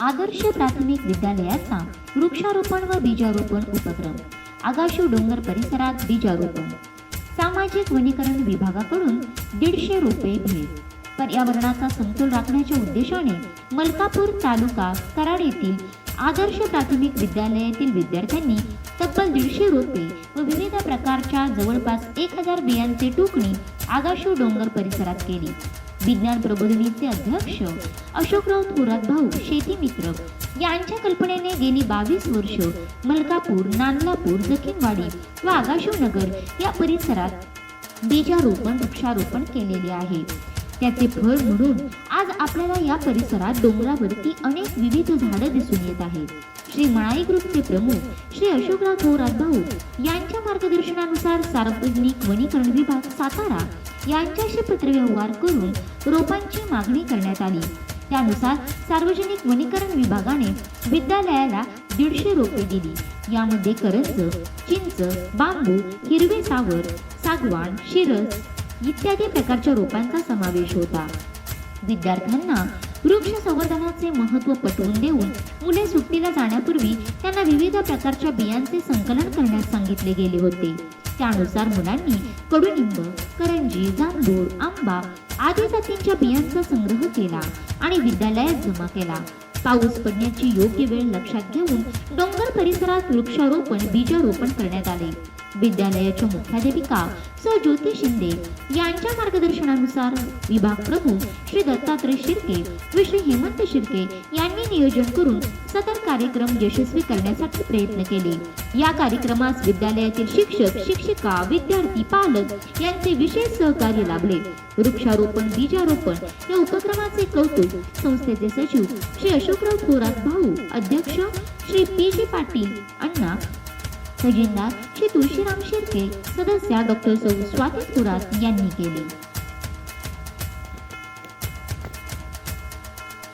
आदर्श प्राथमिक विद्यालयाचा वृक्षारोपण व बीजारोपण उपक्रम आगाशू डोंगर परिसरात बीजारोपण सामाजिक वनीकरण विभागाकडून दीडशे रुपये भेट. पर्यावरणाचा समतोल राखण्याच्या उद्देशाने मलकापूर तालुका कराड येथील आदर्श प्राथमिक विद्यालयातील विद्यार्थ्यांनी तब्बल दीडशे रोपे व विविध प्रकारच्या जवळपास एक हजार बियांचे टोकणी आगाशू डोंगर परिसरात केली. विज्ञान प्रबोधिनीचे अध्यक्ष अशोकराव थोरात भाऊ शेती मित्र. यांच्या कल्पनेने गेली बावीस वर्ष मलकापूर नांदलापूर जखीनवाडी व आगाशिवनगर या परिसरात बीजारोपण वृक्षारोपण केलेले आहे. त्याचे फळ म्हणून आज आपल्याला या परिसरात डोंगरावरती अनेक विविध झाडं दिसून येत आहेत. श्री मळाई ग्रुपचे प्रमुख श्री अशोकराव थोरात भाऊ यांच्या मार्गदर्शनानुसार सार्वजनिक वनीकरण विभाग सातारा यांच्याशी पत्रव्यवहार करून रोपांची मागणी करण्यात आली. त्यानुसार सार्वजनिक वनीकरण विभागाने विद्यालयाला दीडशे रोपे दिली. यामध्ये करंज चिंच बांबू हिरवे सावर सागवान शिरस इत्यादी प्रकारच्या रोपांचा समावेश होता. विद्यार्थ्यांना वृक्ष संवर्धनाचे महत्त्व पटवून देऊन मुले सुट्टीला जाण्यापूर्वी त्यांना विविध प्रकारच्या बियांचे संकलन करण्यास सांगितले गेले होते. त्यानुसार मुलांनी कडुनिंब करंजी जांभूळ आंबा आदी जातींच्या बियांचा संग्रह केला आणि विद्यालयात जमा केला. पाऊस पडण्याची योग्य वेळ लक्षात घेऊन डोंगर परिसरात वृक्षारोपण बीजारोपण करण्यात आले. विद्यालयाच्या मुख्याध्यापिका सौ ज्योती शिंदे यांच्या मार्गदर्शनानुसार विभाग प्रमुख श्री दत्तात्रय शिर्के व श्री हेमंत शिर्के यांनी नियोजन करून सदर कार्यक्रम यशस्वी करण्यासाठी प्रयत्न केले. या कार्यक्रमास विद्यालयातील शिक्षक शिक्षिका विद्यार्थी पालक यांचे विशेष सहकार्य लाभले. वृक्षारोपण बीजारोपण या उपक्रमाचे कौतुक संस्थेचे सचिव श्री अशोकराव थोरात भाऊ अध्यक्ष श्री पी जी पाटील अण्णा खजिनदार श्री तुळशीराम शिर्के सदस्या डॉक्टर सौ स्वाती थोरात यांनी केले.